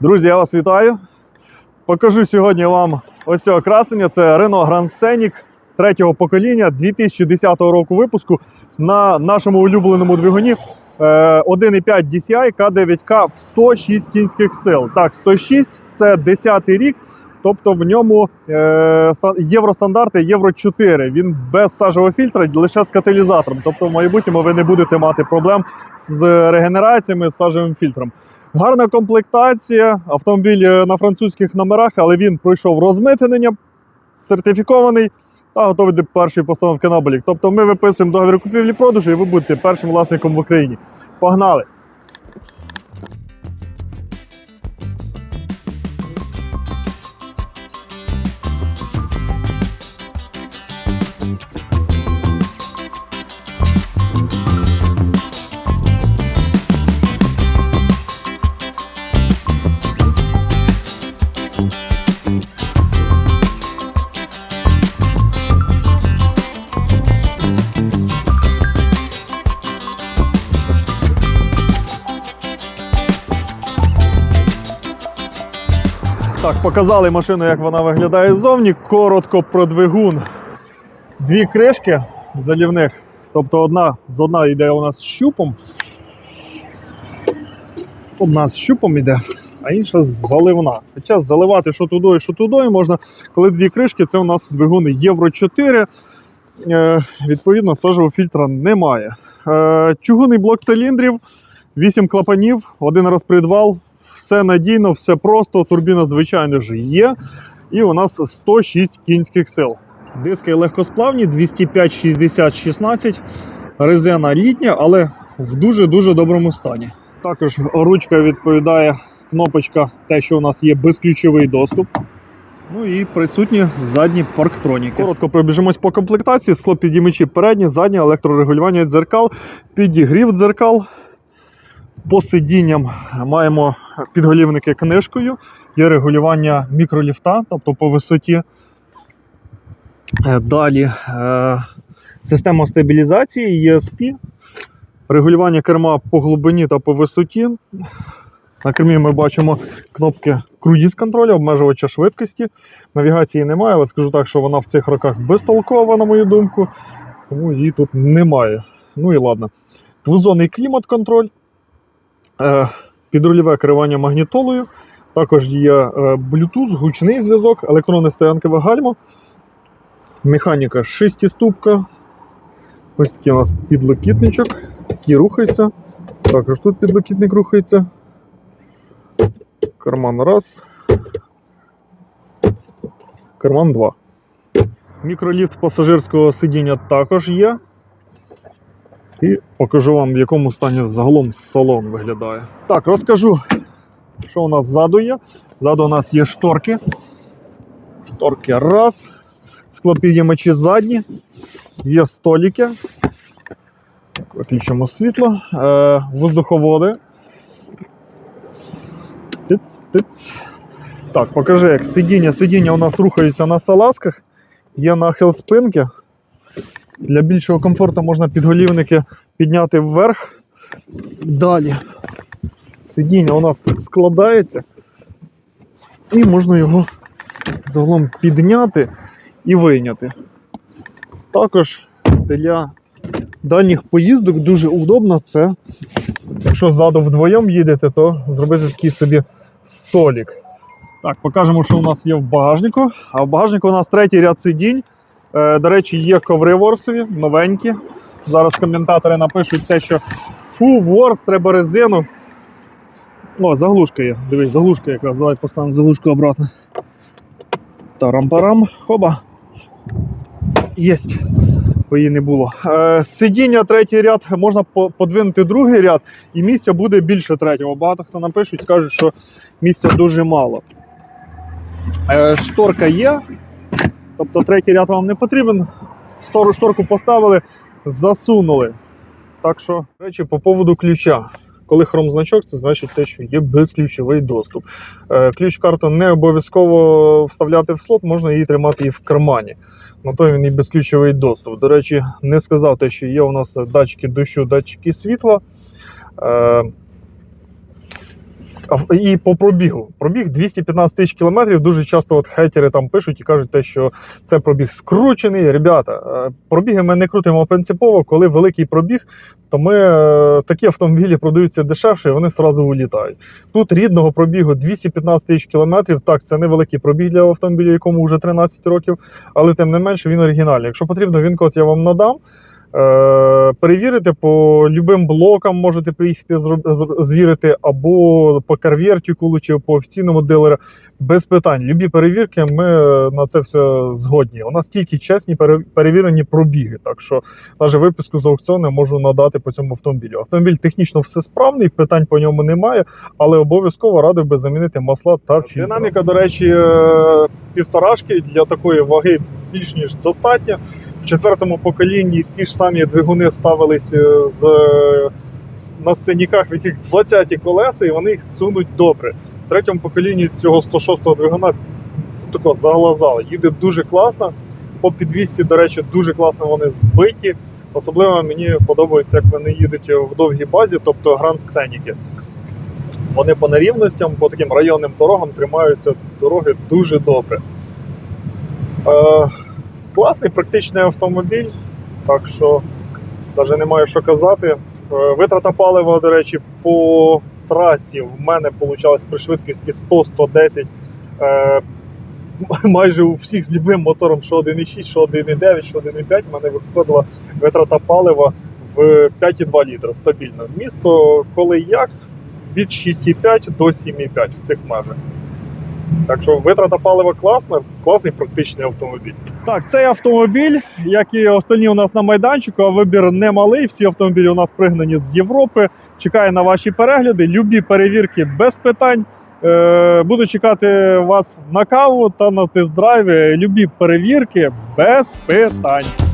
Друзі, я вас вітаю. Покажу сьогодні вам ось цього красення. Це Renault Grand Scenic третього покоління 2010 року випуску на нашому улюбленому двигуні. е, 1,5 DCI K9K в 106 кінських сил. Так, 106 це 10-й рік, тобто в ньому е, ста- євростандарти Євро 4. Він без сажового фільтра, лише з каталізатором. Тобто, в майбутньому ви не будете мати проблем з регенераціями з сажовим фільтром. Гарна комплектація, автомобіль е, на французьких номерах, але він пройшов розмитнення, сертифікований та готовий до першої постановки на облік. Тобто ми виписуємо договір купівлі-продажу і ви будете першим власником в Україні. Погнали! Показали машину, як вона виглядає ззовні. Коротко про двигун. Дві кришки залівних. Тобто одна з одна йде у нас щупом. Одна з щупом йде, а інша заливна. Хоча заливати що туди, що туди можна. Коли дві кришки, це у нас двигун Євро 4. Е, відповідно, сажового фільтра немає. Е, чугунний блок циліндрів, 8 клапанів, один розпредвал, все надійно, все просто. Турбіна, звичайно ж, є. І у нас 106 кінських сил. Диски легкосплавні, 205, 60, 16. Резина літня, але в дуже-дуже доброму стані. Також ручка відповідає кнопочка, те, що у нас є безключовий доступ. Ну і присутні задні парктроніки. Коротко пробіжимось по комплектації. Склопідіймачі передні, задні, електрорегулювання дзеркал, підігрів дзеркал. По сидінням маємо підголівники книжкою, є регулювання мікроліфта, тобто по висоті. Е, Далі е, система стабілізації ESP, регулювання керма по глибині та по висоті. На кермі ми бачимо кнопки круїз контролю, обмежувача швидкості. Навігації немає, але скажу так, що вона в цих роках безтолкова, на мою думку, тому її тут немає. Ну і ладно. Двозонний клімат-контроль, підрульове керування магнітолою. Також є е, Bluetooth, гучний зв'язок, електронне стоянкове гальмо, механіка шестиступка. Ось такий у нас підлокітничок, який рухається. Також тут підлокітник рухається. Карман раз. Карман два. Мікроліфт пасажирського сидіння також є. І покажу вам, в якому стані загалом салон виглядає. Так, розкажу, що у нас ззаду є. Ззаду у нас є шторки. Шторки раз. Склопідіймачі задні. Є столики. Так, Виключимо світло. Е, воздуховоди. Тиц, тиц. Так, покажи, як сидіння. Сидіння у нас рухаються на салазках. Є нахил спинки. Для більшого комфорту можна підголівники підняти вверх. Далі. Сидіння у нас складається. І можна його загалом підняти і вийняти. Також для дальніх поїздок дуже удобно це, якщо ззаду вдвоєм їдете, то зробити такий собі столик. Так, покажемо, що у нас є в багажнику. А в багажнику у нас третій ряд сидінь. Е, До речі, є коври ворсові, новенькі. Зараз коментатори напишуть те, що фу, ворс, треба резину. О, заглушка є. Дивись, заглушка якраз. Давай поставимо заглушку обратно. Тарам-парам, хоба. Єсть. Бо її не було. Е, сидіння третій ряд можна подвинути другий ряд, і місця буде більше третього. Багато хто напишуть, скажуть, що місця дуже мало. Е, шторка є. Тобто третій ряд вам не потрібен. Стору шторку поставили, засунули. Так що, речі, по поводу ключа. Коли хром-значок, це значить те, що є безключовий доступ. Е, Ключ-карту не обов'язково вставляти в слот, можна її тримати і в кармані. На то він і безключовий доступ. До речі, не сказав те, що є у нас датчики дощу, датчики світла. І по пробігу. Пробіг 215 тисяч кілометрів. Дуже часто от хейтери там пишуть і кажуть, те, що це пробіг скручений. Ребята, е, пробіги ми не крутимо принципово. Коли великий пробіг, то ми е, такі автомобілі продаються дешевше, і вони одразу улітають. Тут рідного пробігу 215 тисяч кілометрів. Так, це невеликий пробіг для автомобіля, якому вже 13 років, але тим не менше він оригінальний. Якщо потрібно, він код я вам надам. Е, перевірити по любим блокам можете приїхати звірити, або по карвертикулу чи по офіційному дилеру. Без питань. Любі перевірки, ми на це все згодні. У нас тільки чесні пере- перевірені пробіги. Так що навіть виписку з аукціону можу надати по цьому автомобілю. Автомобіль технічно все справний, питань по ньому немає, але обов'язково радив би замінити масла та фільтри. Динаміка, до речі, е, півторашки для такої ваги більш ніж достатньо. В четвертому поколінні ці ж самі двигуни ставились е, з, на сценіках, в яких 20 колеса, і вони їх сунуть добре. В третьому поколінні цього 106-го двигуна тако заглазало. Їде дуже класно. По підвісці, до речі, дуже класно вони збиті. Особливо мені подобається, як вони їдуть в довгій базі, тобто гранд сценіки. Вони по нерівностям, по таким районним дорогам тримаються дороги дуже добре. Е, класний практичний автомобіль, так що навіть немає що казати. Е, Витрата палива, до речі, по трасі в мене вийшло при швидкості 100-110. Е, майже у всіх з любим мотором, що 1,6, що 1,9, що 1,5, в мене виходила витрата палива в 5,2 літра стабільно. Місто, коли як, від 6,5 до 7,5 в цих межах. Так що витрата палива класна, класний практичний автомобіль. Так, цей автомобіль, як і остальні у нас на майданчику, а вибір не малий. Всі автомобілі у нас пригнані з Європи. Чекаю на ваші перегляди. Любі перевірки без питань. Е, Буду чекати вас на каву та на тест-драйві. Любі перевірки без питань.